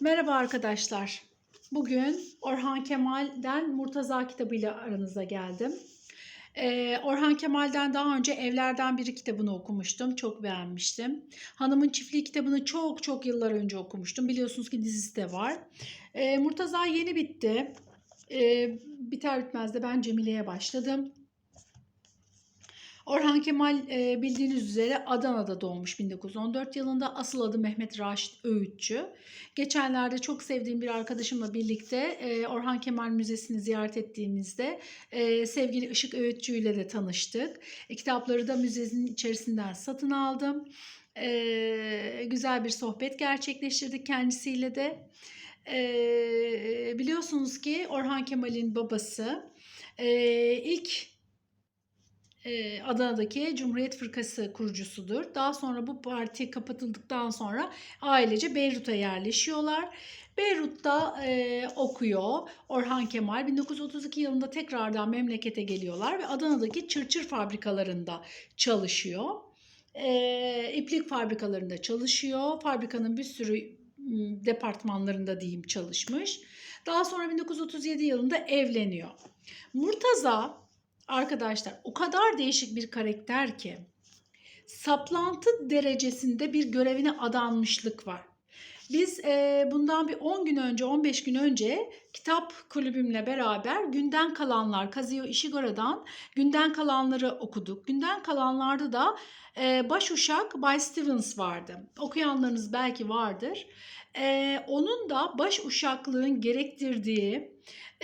Merhaba arkadaşlar. Bugün Orhan Kemal'den Murtaza kitabıyla aranıza geldim. Ee, Orhan Kemal'den daha önce Evlerden Biri kitabını okumuştum. Çok beğenmiştim. Hanımın Çiftliği kitabını çok çok yıllar önce okumuştum. Biliyorsunuz ki dizisi de var. Ee, Murtaza yeni bitti. Ee, biter bitmez de ben Cemile'ye başladım. Orhan Kemal e, bildiğiniz üzere Adana'da doğmuş 1914 yılında. Asıl adı Mehmet Raşit Öğütçü. Geçenlerde çok sevdiğim bir arkadaşımla birlikte e, Orhan Kemal Müzesi'ni ziyaret ettiğimizde e, sevgili Işık Öğütçü ile de tanıştık. Kitapları da müzenin içerisinden satın aldım. Güzel bir sohbet gerçekleştirdik kendisiyle de. Biliyorsunuz ki Orhan Kemal'in babası ilk Adana'daki Cumhuriyet Fırkası kurucusudur. Daha sonra bu parti kapatıldıktan sonra ailece Beyrut'a yerleşiyorlar. Beyrut'ta e, okuyor Orhan Kemal. 1932 yılında tekrardan memlekete geliyorlar ve Adana'daki çırçır fabrikalarında çalışıyor. E, iplik fabrikalarında çalışıyor. Fabrikanın bir sürü departmanlarında diyeyim çalışmış. Daha sonra 1937 yılında evleniyor. Murtaza arkadaşlar o kadar değişik bir karakter ki saplantı derecesinde bir görevine adanmışlık var. Biz e, bundan bir 10 gün önce, 15 gün önce kitap kulübümle beraber Günden Kalanlar, Kazuyo Ishigura'dan Günden Kalanları okuduk. Günden Kalanlarda da e, Başuşak Bay Stevens vardı. Okuyanlarınız belki vardır. E, onun da baş uşaklığın gerektirdiği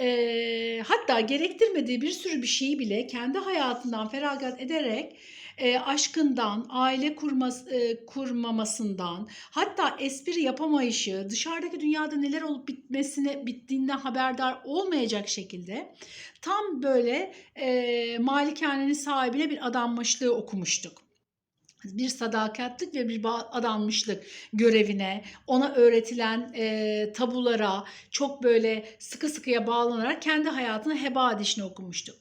e, hatta gerektirmediği bir sürü bir şeyi bile kendi hayatından feragat ederek e, aşkından, aile kurmas, e, kurmamasından, hatta espri yapamayışı, dışarıdaki dünyada neler olup bitmesine bittiğinden haberdar olmayacak şekilde tam böyle e, malikanenin sahibine bir adanmışlığı okumuştuk bir sadakatlik ve bir adanmışlık görevine, ona öğretilen e, tabulara çok böyle sıkı sıkıya bağlanarak kendi hayatını heba edişini okumuştuk.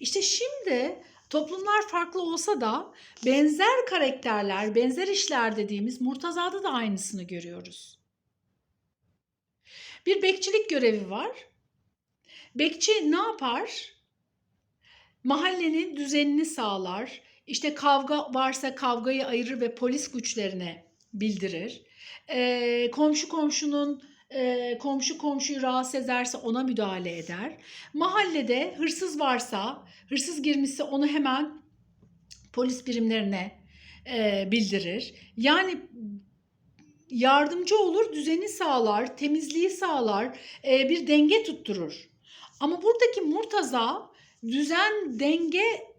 İşte şimdi toplumlar farklı olsa da benzer karakterler, benzer işler dediğimiz Murtaza'da da aynısını görüyoruz. Bir bekçilik görevi var. Bekçi ne yapar? Mahallenin düzenini sağlar, işte kavga varsa kavgayı ayırır ve polis güçlerine bildirir. E, komşu komşunun e, komşu komşuyu rahatsız ederse ona müdahale eder. Mahallede hırsız varsa, hırsız girmişse onu hemen polis birimlerine e, bildirir. Yani yardımcı olur, düzeni sağlar, temizliği sağlar, e, bir denge tutturur. Ama buradaki Murtaza düzen, denge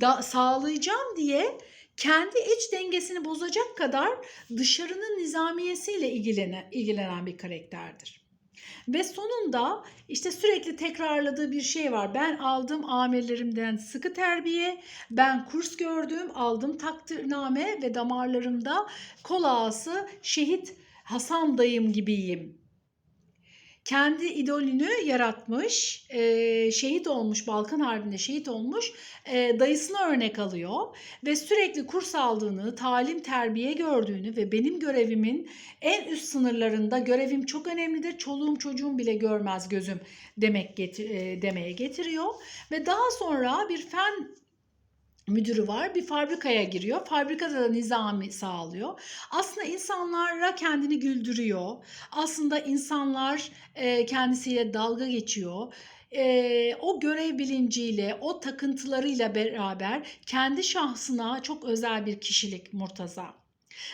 da, sağlayacağım diye kendi iç dengesini bozacak kadar dışarının nizamiyesiyle ilgilenen, ilgilenen bir karakterdir. Ve sonunda işte sürekli tekrarladığı bir şey var. Ben aldım amirlerimden sıkı terbiye, ben kurs gördüm, aldım takdirname ve damarlarımda kol ağası şehit Hasan dayım gibiyim kendi idolünü yaratmış, e, şehit olmuş, Balkan Harbi'nde şehit olmuş, e, dayısına örnek alıyor ve sürekli kurs aldığını, talim terbiye gördüğünü ve benim görevimin en üst sınırlarında görevim çok önemlidir, çoluğum çocuğum bile görmez gözüm demek getir, e, demeye getiriyor. Ve daha sonra bir fen müdürü var. Bir fabrikaya giriyor. Fabrikada da nizami sağlıyor. Aslında insanlara kendini güldürüyor. Aslında insanlar e, kendisiyle dalga geçiyor. E, o görev bilinciyle, o takıntılarıyla beraber kendi şahsına çok özel bir kişilik Murtaza.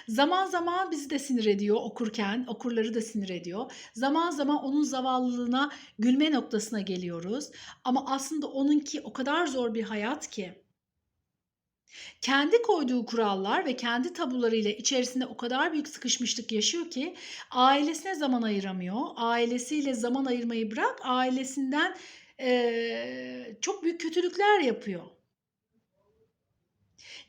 Zaman zaman bizi de sinir ediyor okurken, okurları da sinir ediyor. Zaman zaman onun zavallılığına gülme noktasına geliyoruz. Ama aslında onunki o kadar zor bir hayat ki kendi koyduğu kurallar ve kendi tabularıyla içerisinde o kadar büyük sıkışmışlık yaşıyor ki ailesine zaman ayıramıyor. Ailesiyle zaman ayırmayı bırak ailesinden e, çok büyük kötülükler yapıyor.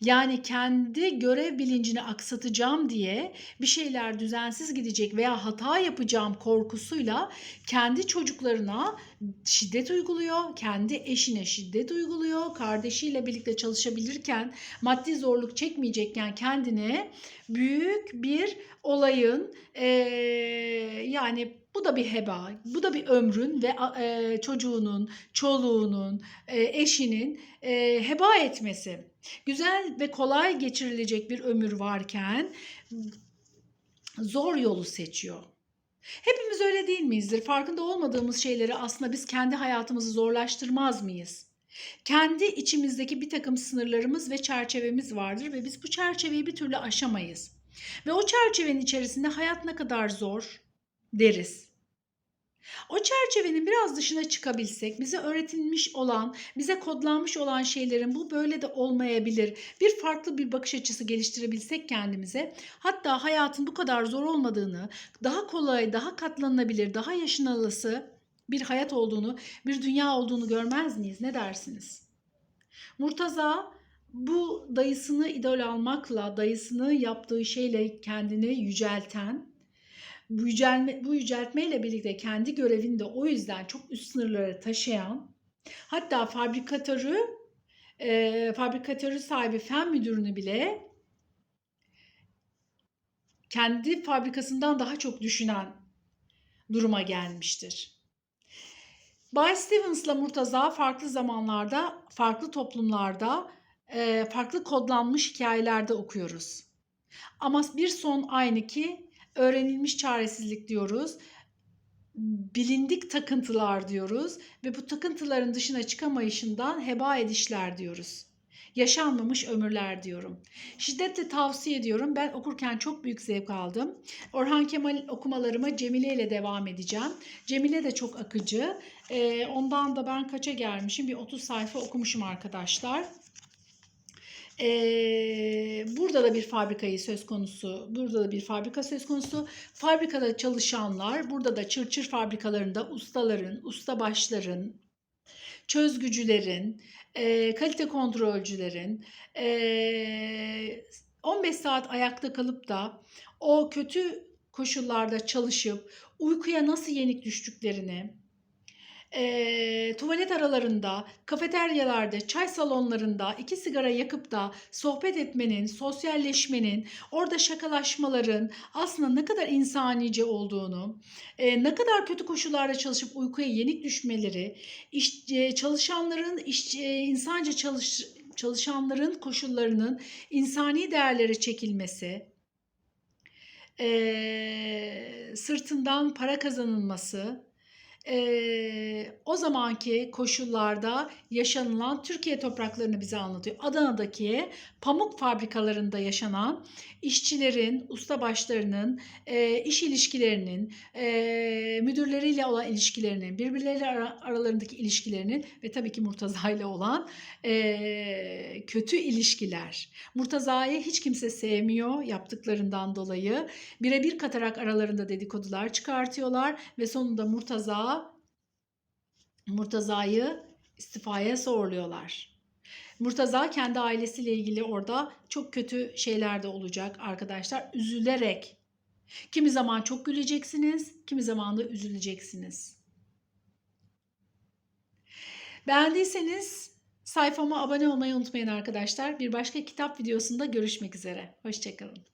Yani kendi görev bilincini aksatacağım diye bir şeyler düzensiz gidecek veya hata yapacağım korkusuyla kendi çocuklarına şiddet uyguluyor, kendi eşine şiddet uyguluyor, kardeşiyle birlikte çalışabilirken maddi zorluk çekmeyecekken kendine büyük bir olayın eee, yani bu da bir heba, bu da bir ömrün ve eee, çocuğunun, çoluğunun, eee, eşinin eee, heba etmesi. Güzel ve kolay geçirilecek bir ömür varken zor yolu seçiyor. Hepimiz öyle değil miyizdir? Farkında olmadığımız şeyleri aslında biz kendi hayatımızı zorlaştırmaz mıyız? Kendi içimizdeki bir takım sınırlarımız ve çerçevemiz vardır ve biz bu çerçeveyi bir türlü aşamayız. Ve o çerçevenin içerisinde hayat ne kadar zor deriz. O çerçevenin biraz dışına çıkabilsek, bize öğretilmiş olan, bize kodlanmış olan şeylerin bu böyle de olmayabilir. Bir farklı bir bakış açısı geliştirebilsek kendimize, hatta hayatın bu kadar zor olmadığını, daha kolay, daha katlanılabilir, daha yaşanılısı bir hayat olduğunu, bir dünya olduğunu görmez miyiz? Ne dersiniz? Murtaza bu dayısını idol almakla, dayısını yaptığı şeyle kendini yücelten, bu, yücelme, bu yüceltmeyle birlikte kendi görevini de o yüzden çok üst sınırlara taşıyan, hatta fabrikatörü, e, fabrikatörü sahibi fen müdürünü bile kendi fabrikasından daha çok düşünen duruma gelmiştir. Bay Stevens'la Murtaza farklı zamanlarda, farklı toplumlarda, e, farklı kodlanmış hikayelerde okuyoruz. Ama bir son aynı ki öğrenilmiş çaresizlik diyoruz. Bilindik takıntılar diyoruz ve bu takıntıların dışına çıkamayışından heba edişler diyoruz. Yaşanmamış ömürler diyorum. Şiddetle tavsiye ediyorum. Ben okurken çok büyük zevk aldım. Orhan Kemal okumalarıma Cemile ile devam edeceğim. Cemile de çok akıcı. Ee, ondan da ben kaça gelmişim? Bir 30 sayfa okumuşum arkadaşlar. Ee, burada da bir fabrikayı söz konusu, burada da bir fabrika söz konusu. Fabrikada çalışanlar, burada da çırçır fabrikalarında ustaların, ustabaşların, çözgücülerin, e, kalite kontrolcülerin e, 15 saat ayakta kalıp da o kötü koşullarda çalışıp uykuya nasıl yenik düştüklerini, e, tuvalet aralarında, kafeteryalarda, çay salonlarında iki sigara yakıp da sohbet etmenin, sosyalleşmenin, orada şakalaşmaların aslında ne kadar insanice olduğunu, e, ne kadar kötü koşullarda çalışıp uykuya yenik düşmeleri, iş, e, çalışanların iş, e, insanca çalış, çalışanların koşullarının insani değerlere çekilmesi, e, sırtından para kazanılması, Eee, o zamanki koşullarda yaşanılan Türkiye topraklarını bize anlatıyor. Adana'daki pamuk fabrikalarında yaşanan işçilerin, ustabaşlarının eee, iş ilişkilerinin, eee, müdürleriyle olan ilişkilerinin, birbirleriyle ara- aralarındaki ilişkilerinin ve tabii ki Murtaza ile olan eee, kötü ilişkiler. Murtaza'yı hiç kimse sevmiyor yaptıklarından dolayı. Birebir katarak aralarında dedikodular çıkartıyorlar ve sonunda Murtaza Murtaza'yı istifaya zorluyorlar. Murtaza kendi ailesiyle ilgili orada çok kötü şeyler de olacak arkadaşlar. Üzülerek. Kimi zaman çok güleceksiniz, kimi zaman da üzüleceksiniz. Beğendiyseniz sayfama abone olmayı unutmayın arkadaşlar. Bir başka kitap videosunda görüşmek üzere. Hoşçakalın.